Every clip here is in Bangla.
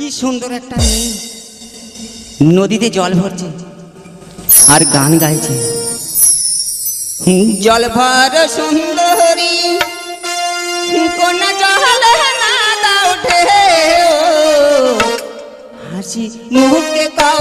কি সুন্দর একটা মেয়ে। নদীতে জল ভরছে আর গান গাইছে। জল ভর সুন্দরী, কোন জল হাসি মুখে কাউ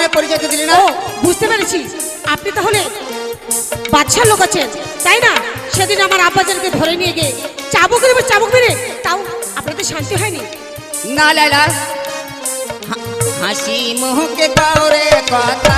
রেখে দিলি না? ও বুঝতে পেরেছি। আপনি তাহলে বাচ্চার লোক আছেন তাই না? সেদিন আমার আব্বাজানকে ধরে নিয়ে গিয়ে চাবুক দেবে চাবুক মেরে তাও আপনাদের শান্তি হয়নি? না লাইলা হাসি মুখে কাউরে কথা